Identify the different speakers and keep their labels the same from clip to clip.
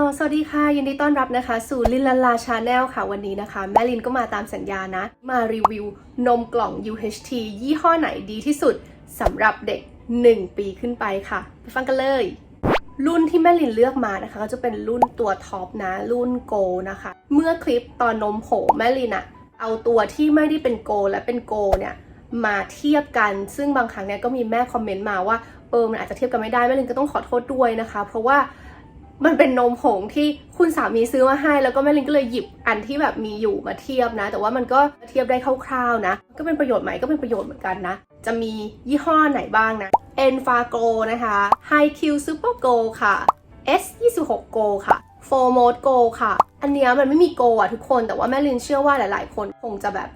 Speaker 1: ล สวัสดีค่ะ ยินดีต้อนรับนะคะ สู่ลินลาลาชาแนลค่ะ วันนี้นะคะ แม่ลินก็มาตามสัญญานะ มารีวิวนมกล่อง UHT ยี่ห้อไหนดีที่สุดสำหรับเด็ก 1 ปีขึ้นไปค่ะ ไปฟังกันเลย รุ่นที่แม่ลินเลือกมานะคะ ก็จะเป็นรุ่นตัวท็อปนะ รุ่นโกนะคะ เมื่อคลิปตอนนมโผแม่ลินอะเอาตัวที่ไม่ได้เป็นโกและเป็นโกเนี่ยมาเทียบกัน ซึ่งบางครั้งเนี่ยก็มีแม่คอมเมนต์มาว่าเออมันอาจจะเทียบกันไม่ได้แม่ลินก็ต้องขอโทษด้วยนะคะ เพราะว่า มันเป็นนมผงที่คุณสามีซื้อมาให้ แล้วก็แม่ลินก็เลยหยิบอันที่แบบมีอยู่มาเทียบนะ แต่ว่ามันก็เทียบได้คร่าวๆนะ ก็เป็นประโยชน์ไหมก็เป็นประโยชน์เหมือนกันนะ จะมียี่ห้อไหนบ้างนะ e n f a g o นะคะ High Q Super Go ค่ะ S 2 6 Go ค่ะ f o r Mode Go ค่ะ อันเนี้ยมันไม่มี Go อะทุกคนแต่ว่าแม่ลินเชื่อว่าหลายๆ คนคงจะแบบ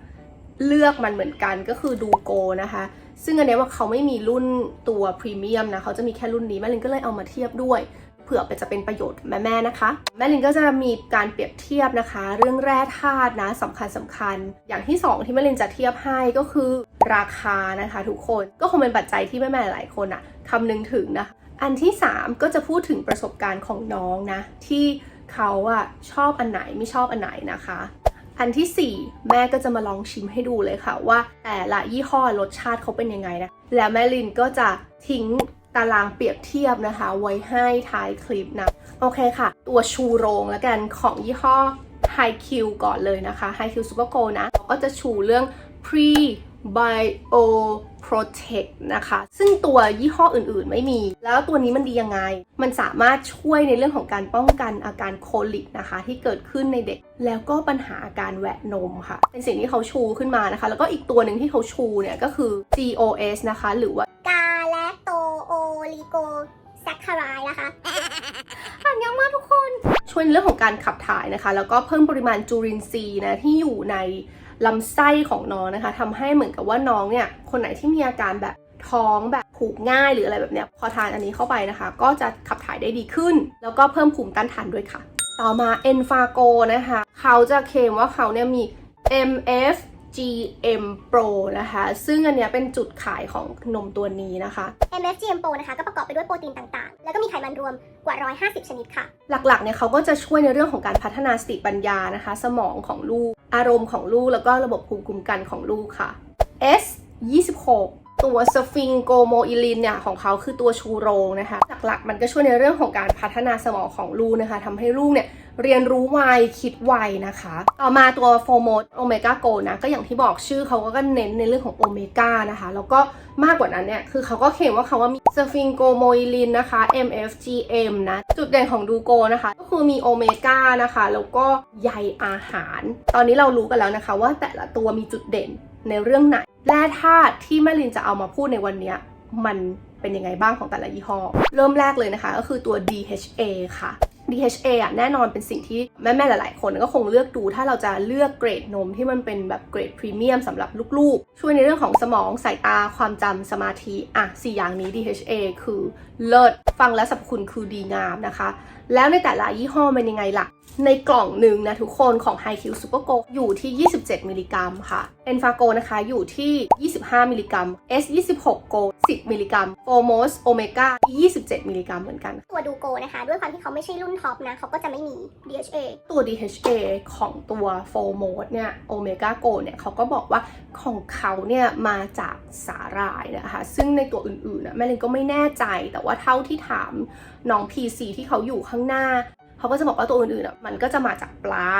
Speaker 1: เลือกมันเหมือนกันก็คือดู Go นะคะ ซึ่งอันนี้ว่าเขาไม่มีรุ่นตัวพรีเมียมนะ เขาจะมีแค่รุ่นนี้แม่ลินก็เลยเอามาเทียบด้วย เผื่อไปจะเป็นประโยชน์กับแม่ ๆ นะคะ แม่ลินก็จะมีการเปรียบเทียบนะคะ เรื่องแร่ธาตุนะสำคัญสคัญ อย่างที่ 2 ที่แม่ลินจะเทียบให้ก็คือราคานะคะทุกคนก็คงเป็นปัจจัยที่แม่ๆหลายคนอะคำนึงถึงนะอันที่ 3 ก็จะพูดถึงประสบการณ์ของน้องนะ ที่เขาอะชอบอันไหนไม่ชอบอันไหนนะคะ อันทีสี่4 แม่ก็จะมาลองชิมให้ดูเลยค่ะว่า แต่ละยี่ห้อรสชาติเขาเป็นยังไงนะแล้วแม่ลินก็จะทิ้ง ตารางเปรียบเทียบนะคะ ไว้ให้ท้ายคลิปนะ โอเคค่ะ ตัวชูโรงแล้วกันของยี่ห้อ HiQ ก่อนเลยนะคะ HiQ Super Go นะก็จะชูเรื่อง pre bio protect นะคะ ซึ่งตัวยี่ห้ออื่นๆไม่มี แล้วตัวนี้มันดียังไง มันสามารถช่วยในเรื่องของการป้องกันอาการโคลิกนะคะ ที่เกิดขึ้นในเด็ก แล้วก็ปัญหาอาการแหวะนมค่ะ เป็นสิ่งที่เขาชูขึ้นมานะคะ แล้วก็อีกตัวหนึ่งที่เขาชูเนี่ยก็คือ GOS นะคะ หรือว่า
Speaker 2: ซคคารายนะคะ
Speaker 1: อ่านยากมากทุกคน ช่วยในเรื่องของการขับถ่ายนะคะ แล้วก็เพิ่มปริมาณจุลินทรีย์นะที่อยู่ในลำไส้ของน้องนะคะทำให้เหมือนกับว่าน้องเนี่ยคนไหนที่มีอาการแบบท้องแบบผูกง่ายหรืออะไรแบบเนี้ยพอทานอันนี้เข้าไปนะคะ ก็จะขับถ่ายได้ดีขึ้น แล้วก็เพิ่มภูมิต้านทานด้วยค่ะ ต่อมา e n f a g o นะคะ เขาจะเคลมว่าเขาเนี่ยมี MF GM Pro นะคะ ซึ่งอันเนี้ยเป็นจุดขายของนมตัวนี้นะคะ
Speaker 2: MFGM Pro นะคะ ก็ประกอบไปด้วยโปรตีนต่างๆ แล้วก็มีไขมันรวมกว่า 150 ชนิดค่ะ
Speaker 1: หลักๆ เนี่ยเขาก็จะช่วยในเรื่องของการพัฒนาสติปัญญานะคะ สมองของลูก อารมณ์ของลูก แล้วก็ระบบภูมิคุ้มกันของลูกค่ะ S 26 ตัวสฟิงโกโมอิลินเนี่ยของเขาคือตัวชูโรงนะคะหลักๆมันก็ช่วยในเรื่องของการพัฒนาสมองของลูกนะคะทำให้ลูกเนี่ยเรียนรู้ไวคิดไวนะคะ ต่อมาตัวโฟโมดโอเมก้าโกนะก็อย่างที่บอกชื่อเขาก็เน้นในเรื่องของโอเมก้านะคะ แล้วก็มากกว่านั้นเนี่ย คือเขาก็เคลมว่าเขาว่ามีสฟิงโกโมอิลินนะคะ MFGM นะ จุดเด่นของดูโกนะคะ ก็คือมีโอเมก้านะคะ แล้วก็ใยอาหาร ตอนนี้เรารู้กันแล้วนะคะว่าแต่ละตัวมีจุดเด่นในเรื่องไหน แร่ธาตุที่แม่ลินจะเอามาพูดในวันนี้มันเป็นยังไงบ้างของแต่ละยี่ห้อ เริ่มแรกเลยนะคะ ก็คือตัว DHA ค่ะ DHA อะแน่นอนเป็นสิ่งที่แม่ๆหลายๆ คนก็คงเลือกดู ถ้าเราจะเลือกเกรดนมที่มันเป็นแบบเกรดพรีเมียมสำหรับลูกๆ ช่วยในเรื่องของสมองสายตาความจำสมาธิ อะสี่อย่างนี้ DHA คือเลิศฟังแล้วสรรพคุณคือดีงามนะคะ แล้วในแต่ละยี่ห้อเป็นยังไงล่ะ ในกล่องหนึ่งนะทุกคนของ High Q Super Go อยู่ที่ 27 มิลลิกรัมค่ะ e n f a g o นะคะอยู่ที่ 25 มิลลิกรัม S 26 Go 10 มิลลิกรัม Formos Omega 27 มิลลิกรัมเหมือนกัน
Speaker 2: ตัวดูโกนะคะ ด้วยความที่เขาไม่ใช่รุ่นท็อปนะเขาก็จะไม่มี DHA
Speaker 1: ตัว DHA ของตัว f o r m o d เนี่ย Omega Go เนี่ยเขาก็บอกว่าของเขาเนี่ยมาจากสาหร่ายนะคะ ซึ่งในตัวอื่นๆนะแม่เลนก็ไม่แน่ใจแต่ว่าเท่าที่ถาม น้อง PC ที่เขาอยู่ข้างหน้า เขาก็จะบอกว่าตัวอื่นๆอะมันก็จะมาจากปลา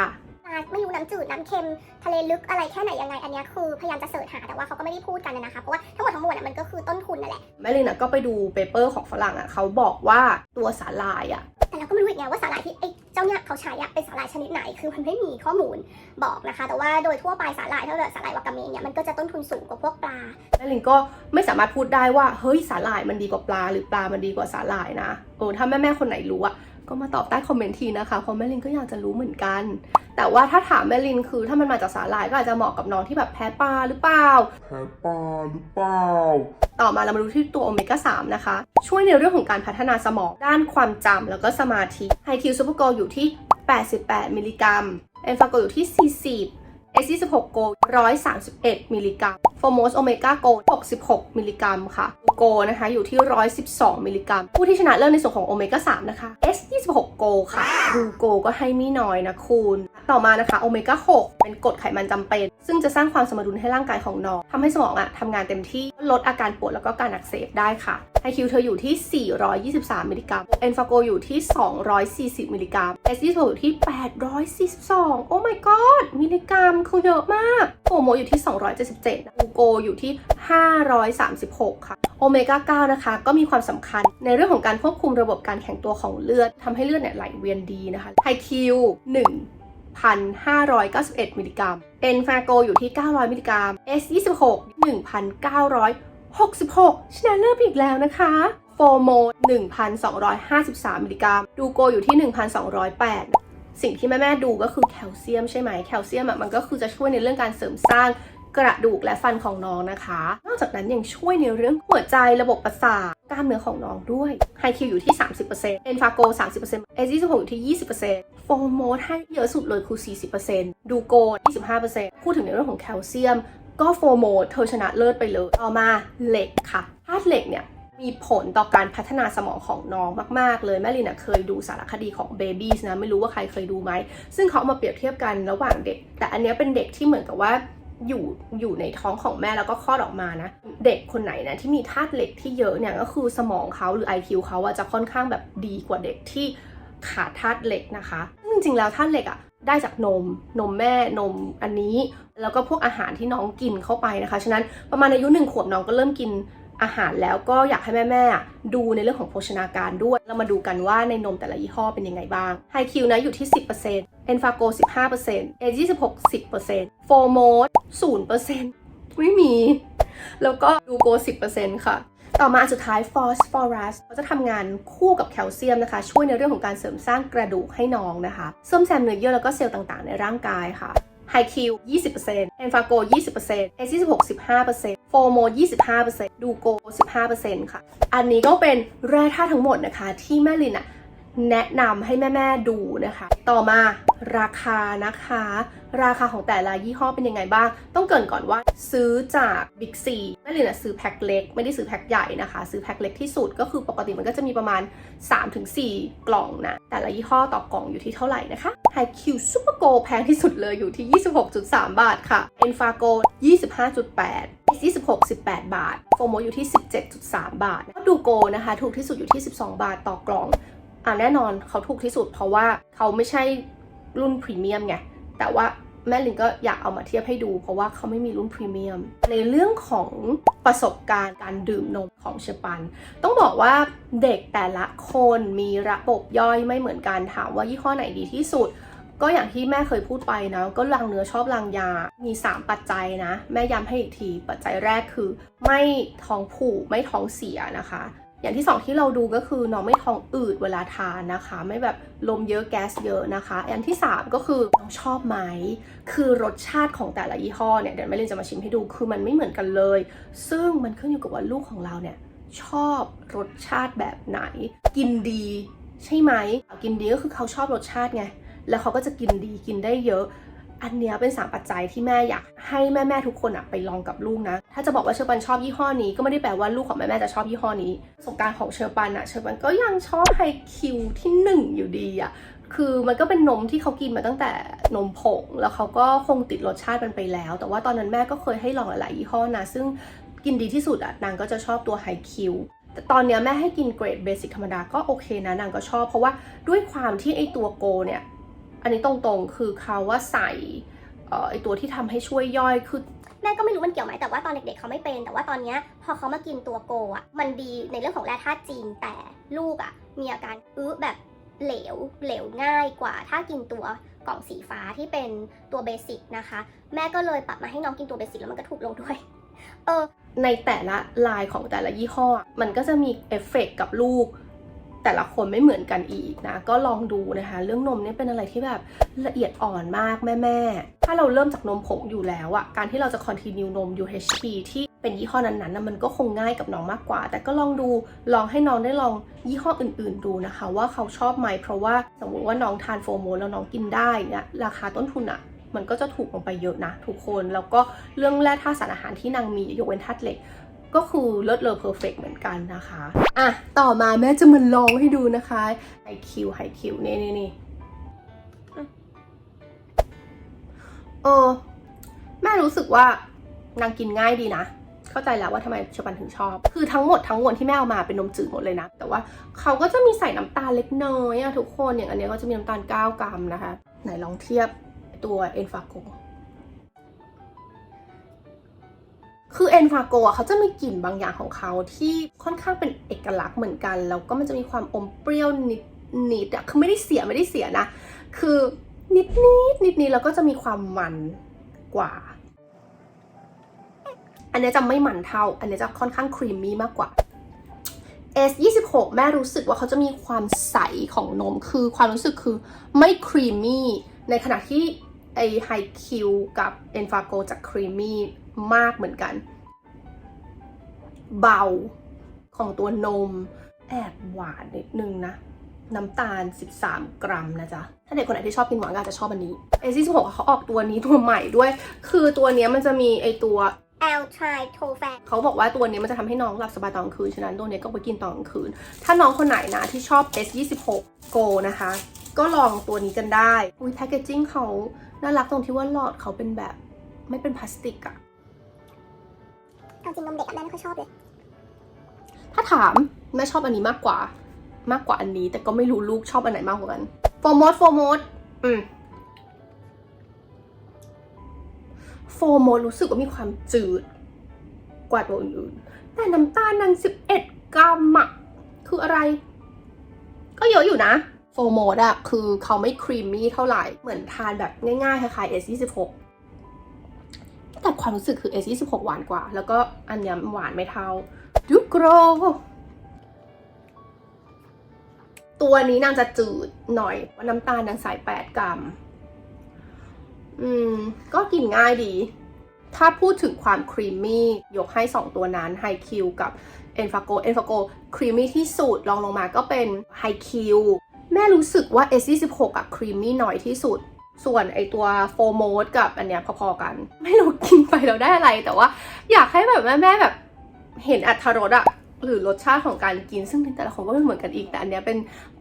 Speaker 2: ปลาไม่รู้น้ำจืดน้ำเค็มทะเลลึกอะไรแค่ไหนยังไงอันเนี้ยคือพยายามจะเสิร์ชหาแต่ว่าเขาก็ไม่ได้พูดกันนะคะเพราะว่าทั้งหมดทั้งมวลอะมันก็คือต้นทุนนั่นแหละ
Speaker 1: แม่เลนนะก็ไปดูเปเปอร์ของฝรั่งอะเขาบอกว่าตัวสาหร่ายอะ
Speaker 2: แต่เราก็ไม่รู้อีกไงว่าสาหร่ายที่ไอ้เจ้าเนี่ยเขาใช้เป็นสาหร่ายชนิดไหน คือมันไม่มีข้อมูลบอกนะคะ แต่ว่าโดยทั่วไปสาหร่ายเท่าเกิดสาหร่ายวากาเมะเนี่ยมันก็จะต้นทุนสูงกว่าพวกปลา
Speaker 1: แล้วลิงก็ไม่สามารถพูดได้ว่าเฮ้ยสาหร่ายมันดีกว่าปลา หรือปลามันดีกว่าสาหร่ายนะโอ้ถ้าแม่แม่คนไหนรู้อะ ก็มาตอบใต้คอมเมนต์ทีนะคะเพราะแม่ลินก็อยากจะรู้เหมือนกัน แต่ว่าถ้าถามแม่ลินคือถ้ามันมาจากสาหร่ายก็อาจจะเหมาะกับน้องที่แบบแพ้ปลาหรือเปล่า
Speaker 3: แพ้ปลาหรือเปล่า
Speaker 1: ต่อมาเรามาดูที่ตัวโอเมก้า 3 นะคะ ช่วยในเรื่องของการพัฒนาสมองด้านความจำแล้วก็สมาธิไฮคิวซูเปอร์โกอยู่ที่ 88 มิลลิกรัมเอนฟาโกอยู่ที่ 40 S26 Gold 131 มิลลิกรัม Formos Omega Gold 66 มิลลิกรัมค่ะ Go นะคะอยู่ที่ 112 มิลลิกรัม ผู้ที่ชนะเลิศในส่วนของ Omega 3นะคะ S26 Gold ค่ะดู Go ก็ให้ไม่น้อยนะคุณ ต่อมานะคะ Omega 6เป็นกรดไขมันจำเป็น ซึ่งจะสร้างความสมดุลให้ร่างกายของน้องทำให้สมองอะทำงานเต็มที่ลดอาการปวดแล้วก็การอักเสบได้ค่ะ IQ เธออยู่ที่ 423 มิลลิกรัม e n f a g o อยู่ที่ 240 มิลลิกรัม S 2อยู่ที่ 842 โอ้ my god มิลลิกรัมคือเยอะมากโฟโมอยู่ที่ 277นะอูโกอยู่ที่ 536 ค่ะโอเมก้า 9 นะคะ ก็มีความสำคัญในเรื่องของการควบคุมระบบการแข็งตัวของเลือดทำให้เลือดเนี่ยไหลเวียนดีนะคะไฮคิว1 1,591 มิลลิกรัมเอนฟาโกอยู่ที่ 900 มิลลิกรัม S26 1,966 ชนะเลิศอีกแล้วนะคะโฟโม 1,253 มิลลิกรัม ดูโกอยู่ที่ 1,208 สิ่งที่แม่ ๆ ดูก็คือแคลเซียมใช่ไหม แคลเซียมอะมันก็คือจะช่วยในเรื่องการเสริมสร้าง กระดูกและฟันของน้องนะคะ นอกจากนั้นยังช่วยในเรื่องหัวใจระบบประสาทกล้ามเนื้อของน้องด้วยไฮคิวอยู่ที่ 30%เอนฟาโก 30%เอซิสอยู่ที่ 20%โฟโมดให้เยอะสุดเลยคือ 40%ดูโก25%พูดถึงในเรื่องของแคลเซียม ก็โฟโมดเธอชนะเลิศไปเลย ต่อมาเหล็กค่ะธาตุเหล็กเนี่ยมีผลต่อการพัฒนาสมองของน้องมาก ๆ เลย แม่ลินะเคยดูสารคดีของ Babies นะ ไม่รู้ว่าใครเคยดูไหม ซึ่งเขาเอามาเปรียบเทียบกันระหว่างเด็ก แต่อันนี้เป็นเด็กที่เหมือนกับว่า อยู่อยู่ในท้องของแม่แล้วก็คลอดออกมานะ เด็กคนไหนนะที่มีธาตุเหล็กที่เยอะเนี่ยก็คือสมองเขาหรือ IQ เขาอะจะค่อนข้างแบบดีกว่าเด็กที่ขาดธาตุเหล็กนะคะซึ่งจริงๆแล้วธาตุเหล็กอะได้จากนมนมแม่นมอันนี้ แล้วก็พวกอาหารที่น้องกินเข้าไปนะคะฉะนั้นประมาณอายุหนึ่งขวบน้องก็เริ่มกินอาหารแล้วก็อยากให้แม่ๆดูในเรื่องของโภชนาการด้วย เรามาดูกันว่าในนมแต่ละยี่ห้อเป็นยังไงบ้างไฮคิวนะอยู่ที่ 10% e n f a g o 15% a 26 10% f o r m o d 0%ไม่มี แล้วก็ดูโก 10%ค่ะ ต่อมาอันสุดท้าย phosphorus เขาจะทำงานคู่กับแคลเซียมนะคะ ช่วยในเรื่องของการเสริมสร้างกระดูกให้น้องนะคะซ่อมแซมเนื้อเยื่อแล้วก็เซลล์ต่างๆ ในร่างกายค่ะไฮคิว20% e n f a g o 20% S 26 15% f o m o 25%ดูโก 15%ค่ะ อันนี้ก็เป็นแร่ธาตุทั้งหมดนะคะ ที่แม่ลินอะ แนะนำให้แม่ๆดูนะคะ ต่อมาราคานะคะ ราคาของแต่ละยี่ห้อเป็นยังไงบ้าง ต้องเกินก่อนว่าซื้อจาก Big C แม่ลินอะซื้อแพ็คเล็ก ไม่ได้ซื้อแพ็คใหญ่นะคะ ซื้อแพ็คเล็กที่สุดก็คือปกติมันก็จะมีประมาณ 3-4 กล่องนะ แต่ละยี่ห้อต่อกล่องอยู่ที่เท่าไหร่นะคะ High Q Super Go แพงที่สุดเลยอยู่ที่ 26.3 บาทค่ะ Enfago 25.8 S 26 18 บาท โฟโมอยู่ที่ 17.3 บาท ดูโกนะคะ ถูกที่สุดอยู่ที่ 12 บาทต่อกล่อง อ่าแน่นอนเขาถูกที่สุดเพราะว่าเขาไม่ใช่รุ่นพรีเมียมไง แต่ว่าแม่ลินก็อยากเอามาเทียบให้ดู เพราะว่าเขาไม่มีรุ่นพรีเมียม ในเรื่องของประสบการณ์การดื่มนมของเชปัน ต้องบอกว่าเด็กแต่ละคนมีระบบย่อยไม่เหมือนกันถามว่ายี่ห้อไหนดีที่สุด ก็อย่างที่แม่เคยพูดไปนะ ก็ลังเนื้อชอบลังยา มี 3 ปัจจัยนะ แม่ย้ำให้อีกที ปัจจัยแรกคือ ไม่ท้องผูกไม่ท้องเสียนะคะ อย่างที่สองที่เราดูก็คือน้องไม่ท้องอืดเวลาทานนะคะ ไม่แบบลมเยอะแก๊สเยอะนะคะอย่างที่สามก็คือน้องชอบไหมคือรสชาติของแต่ละยี่ห้อเนี่ยเดี๋ยวแม่เรนจะมาชิมให้ดูคือมันไม่เหมือนกันเลย ซึ่งมันขึ้นอยู่กับว่าลูกของเราเนี่ยชอบรสชาติแบบไหน กินดีใช่ไหมกินดีก็คือเขาชอบรสชาติไงแล้วเขาก็จะกินดีกินได้เยอะ อันเนี้ยเป็นสามปัจจัยที่แม่อยากให้แม่แม่ๆทุกคนอะไปลองกับลูกนะ ถ้าจะบอกว่าเชอร์ปันชอบยี่ห้อนี้ก็ไม่ได้แปลว่าลูกของแม่แม่ๆจะชอบยี่ห้อนี้ประสบการณ์ของเชอร์ปันอะเชอร์ปันก็ยังชอบไฮคิวที่หนึ่งอยู่ดีอะคือมันก็เป็นนมที่เขากินมาตั้งแต่นมผง แล้วเขาก็คงติดรสชาติมันไปแล้ว แต่ว่าตอนนั้นแม่ก็เคยให้ลองหลายๆยี่ห้อนะ ซึ่งกินดีที่สุดอะนางก็จะชอบตัวไฮคิวแต่ตอนเนี้ยแม่ให้กินเกรดเบสิกธรรมดาก็โอเคนะนางก็ชอบ เพราะว่าด้วยความที่ไอตัวโกเนี่ย อันนี้ตรงๆ คือเขาว่าใส่เอ่อไอตัวที่ทำให้ช่วยย่อยคือ
Speaker 2: แม่ก็ไม่รู้มันเกี่ยวไหมแต่ว่าตอนเด็กๆเขาไม่เป็น แต่ว่าตอนเนี้ยพอเขามากินตัวโกอะมันดีในเรื่องของแร่ธาตุจริงแต่ลูกอะมีอาการอื้อแบบเหลวเหลวง่ายกว่า ถ้ากินตัวกล่องสีฟ้าที่เป็นตัวเบสิกนะคะ แม่ก็เลยปรับมาให้น้องกินตัวเบสิกแล้วมันก็ถูกลงด้วยเออ
Speaker 1: ในแต่ละลายของแต่ละยี่ห้อ มันก็จะมีเอฟเฟกต์กับลูก แต่ละคนไม่เหมือนกันอีกนะ ก็ลองดูนะคะ เรื่องนมนี่เป็นอะไรที่แบบละเอียดอ่อนมากแม่ๆ ถ้าเราเริ่มจากนมผงอยู่แล้วอะการที่เราจะ continue นม UHT ที่เป็นยี่ห้อนั้นๆนะมันก็คงง่ายกับน้องมากกว่า แต่ก็ลองดูลองให้น้องได้ลองยี่ห้ออื่น ๆ ดูนะคะ ว่าเขาชอบไหมเพราะว่าสมมติว่าน้องทานโฟโมแล้วน้องกินได้เนี่ยราคาต้นทุนอะมันก็จะถูกลงไปเยอะนะทุกคนแล้วก็เรื่องแร่ธาตุสารอาหารที่นางมียกเว้นธาตุเหล็ก ก็คือเลิศเลอเพอร์เฟกเหมือนกันนะคะ อะ ต่อมาแม่จะมาลองให้ดูนะคะไฮคิวไฮคิวนี่นี่นี่เออแม่รู้สึกว่านางกินง่ายดีนะ เข้าใจแล้วว่าทำไมชปันถึงชอบ คือทั้งหมดทั้งมวลที่แม่เอามาเป็นนมจืดหมดเลยนะ แต่ว่าเขาก็จะมีใส่น้ำตาลเล็กน้อยอะทุกคนอย่างอันนี้ก็จะมีน้ำตาล 9 กรัมนะคะ ไหนลองเทียบตัวเอ็นฟาโก คือเอนฟาโกะเขาจะมีกลิ่นบางอย่างของเขาที่ค่อนข้างเป็นเอกลักษณ์เหมือนกัน แล้วก็มันจะมีความอมเปรี้ยวนิดนิดๆอะคือไม่ได้เสียไม่ได้เสียนะ คือนิดนิดนิดนิดแล้วก็จะมีความมันกว่า อันนี้จะไม่มันเท่า อันนี้จะค่อนข้างครีมมี่มากกว่า S 2 6 แม่รู้สึกว่าเขาจะมีความใสของนม คือความรู้สึกคือไม่ครีมมี่ ในขณะที่ไอไฮคิวกับเอนฟาโกจะครีมมี่ มากเหมือนกัน เบาของตัวนม แอบหวานนิดนึงนะ น้ำตาล 13 กรัมนะจ๊ะ ถ้าเด็กคนไหนที่ชอบกินหวานก็อาจจะชอบอันนี้ S 2 6เขาออกตัวนี้ตัวใหม่ด้วย คือตัวเนี้ยมันจะมีไอตัว
Speaker 2: แอลทริโทแฟน
Speaker 1: เขาบอกว่าตัวนี้มันจะทำให้น้องหลับสบายตอนกลางคืน ฉะนั้นตัวนี้ก็ไปกินตอนกลางคืน ถ้าน้องคนไหนนะที่ชอบ S 2 6 Go นะคะ ก็ลองตัวนี้กันได้อุ้ยแพคเกจจิ้งเขาน่ารักตรงที่ว่าหลอดเขาเป็นแบบไม่เป็นพลาสติกอะ
Speaker 2: เอาจริงนมเด็กอะแม่ไม่ค่อยชอบเลย
Speaker 1: ถ้าถามแม่ชอบอันนี้มากกว่า มากกว่าอันนี้ แต่ก็ไม่รู้ลูกชอบอันไหนมากกว่ากันโฟมดโฟมดอืมโฟมดรู้สึกว่ามีความจืด กว่าตัวอื่นๆแต่น้ำตาลนาง11กรัมอะคืออะไร ก็เยอะอยู่นะโฟโมดอะคือเขาไม่ครีมมี่เท่าไหร่ เหมือนทานแบบง่ายๆคล้ายๆ S26 แต่ความรู้สึกคือ S26 หวานกว่า แล้วก็อันเนี้ยหวานไม่เท่าดูโกรตัวนี้นางจะจืดหน่อยว่าน้ำตาลนางใส่8กรัม อืม ก็กินง่ายดี ถ้าพูดถึงความครีมมี่ยกให้ 2 ตัวนั้นไฮคิวกับ e n f a g o e n f a g o ครีมมี่ที่สุดรองลงมาก็เป็นไฮคิวแม่รู้สึกว่า S26 อะครีมมี่น้อยที่สุด ส่วนไอตัวโฟโมดกับอันเนี้ยพอๆกัน ไม่รู้กินไปเราได้อะไร แต่ว่าอยากให้แบบแม่ๆแบบเห็นอัตรรสอะหรือรสชาติของการกิน ซึ่งแต่ละคนก็ไม่เหมือนกันอีกแต่อันเนี้ยเป็น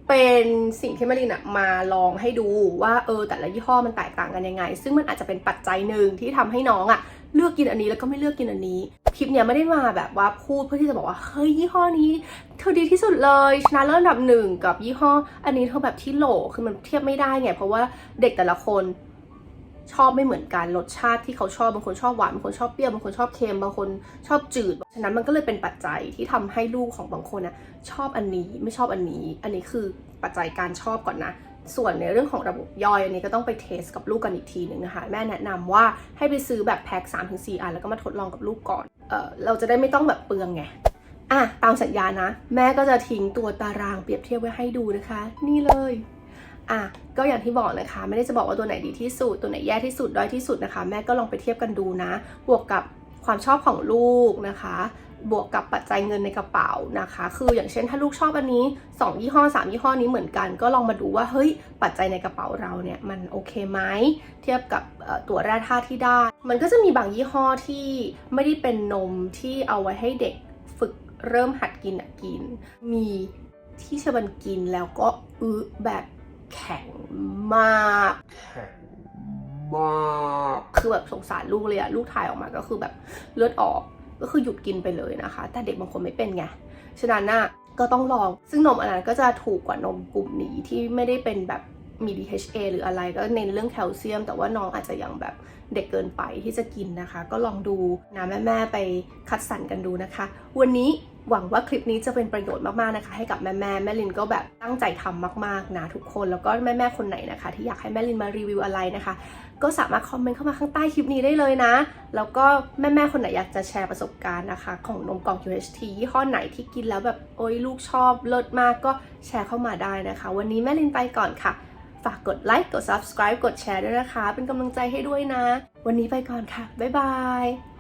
Speaker 1: เป็นสิ่งที่มารินอะมาลองให้ดูว่าเออแต่ละยี่ห้อมันแตกต่างกันยังไง ซึ่งมันอาจจะเป็นปัจจัยหนึ่งที่ทำให้น้องอะ เลือกกินอันนี้แล้วก็ไม่เลือกกินอันนี้ คลิปเนี้ยไม่ได้มาแบบว่าพูดเพื่อที่จะบอกว่าเฮ้ยยี่ห้อนี้ เธอดีที่สุดเลยชนะเลิศอันดับหนึ่งกับยี่ห้อ อันนี้เธอแบบที่โหลคือมันเทียบไม่ได้ไง เพราะว่าเด็กแต่ละคนชอบไม่เหมือนกันรสชาติที่เขาชอบบางคนชอบหวานบางคนชอบเปรี้ยวบางคนชอบเค็มบางคนชอบจืดฉะนั้นมันก็เลยเป็นปัจจัยที่ทำให้ลูกของบางคนนะชอบอันนี้ไม่ชอบอันนี้ อันนี้คือปัจจัยการชอบก่อนนะ ส่วนในเรื่องของระบบย่อยอันนี้ก็ต้องไปเทสกับลูกกันอีกทีหนึ่งนะคะ แม่แนะนำว่าให้ไปซื้อแบบแพ็ค3-4อันแล้วก็มาทดลองกับลูกก่อนเออเราจะได้ไม่ต้องแบบเปลืองไงอะตามสัญญานะ แม่ก็จะทิ้งตัวตารางเปรียบเทียบไว้ให้ดูนะคะ นี่เลยอะก็อย่างที่บอกนะคะ ไม่ได้จะบอกว่าตัวไหนดีที่สุด ตัวไหนแย่ที่สุดด้อยที่สุดนะคะ แม่ก็ลองไปเทียบกันดูนะ บวกกับความชอบของลูกนะคะ บวกกับปัจจัยเงินในกระเป๋านะคะ คืออย่างเช่นถ้าลูกชอบอันนี้ 2 ยี่ห้อ 3 ยี่ห้อนี้เหมือนกัน ก็ลองมาดูว่าเฮ้ยปัจจัยในกระเป๋าเราเนี่ยมันโอเคไหมเทียบกับเอ่อตัวแร่ธาตุที่ได้ มันก็จะมีบางยี่ห้อที่ไม่ได้เป็นนมที่เอาไว้ให้เด็กฝึกเริ่มหัดกินอะกิน มีที่ชบันกินแล้วก็อึแบบแข็งมาก
Speaker 3: แข็งมาก
Speaker 1: คือแบบสงสารลูกเลยอะลูกถ่ายออกมาก็คือแบบเลือดออก ก็คือหยุดกินไปเลยนะคะ แต่เด็กบางคนไม่เป็นไง ฉะนั้นน่ะก็ต้องลอง ซึ่งนมอันนั้นก็จะถูกกว่านมกลุ่มนี้ที่ไม่ได้เป็นแบบมี DHA หรืออะไรก็เน้นเรื่องแคลเซียม แต่ว่าน้องอาจจะยังแบบเด็กเกินไปที่จะกินนะคะ ก็ลองดูนะแม่ๆไปคัดสรรกันดูนะคะ วันนี้ หวังว่าคลิปนี้จะเป็นประโยชน์มากๆนะคะ ให้กับแม่ๆแม่ลินก็แบบตั้งใจทำมากๆนะทุกคนแล้วก็แม่ๆคนไหนนะคะ ที่อยากให้แม่ลินมารีวิวอะไรนะคะ ก็สามารถคอมเมนต์เข้ามาข้างใต้คลิปนี้ได้เลยนะ แล้วก็แม่ๆคนไหนอยากจะแชร์ประสบการณ์นะคะ ของนมกล่อง UHT ยี่ห้อไหนที่กินแล้วแบบโอ้ยลูกชอบเลิศมากก็แชร์เข้ามาได้นะคะ วันนี้แม่ลินไปก่อนค่ะ ฝากกดไลค์กด subscribe กดแชร์ด้วยนะคะ เป็นกำลังใจให้ด้วยนะ วันนี้ไปก่อนค่ะบ๊ายบาย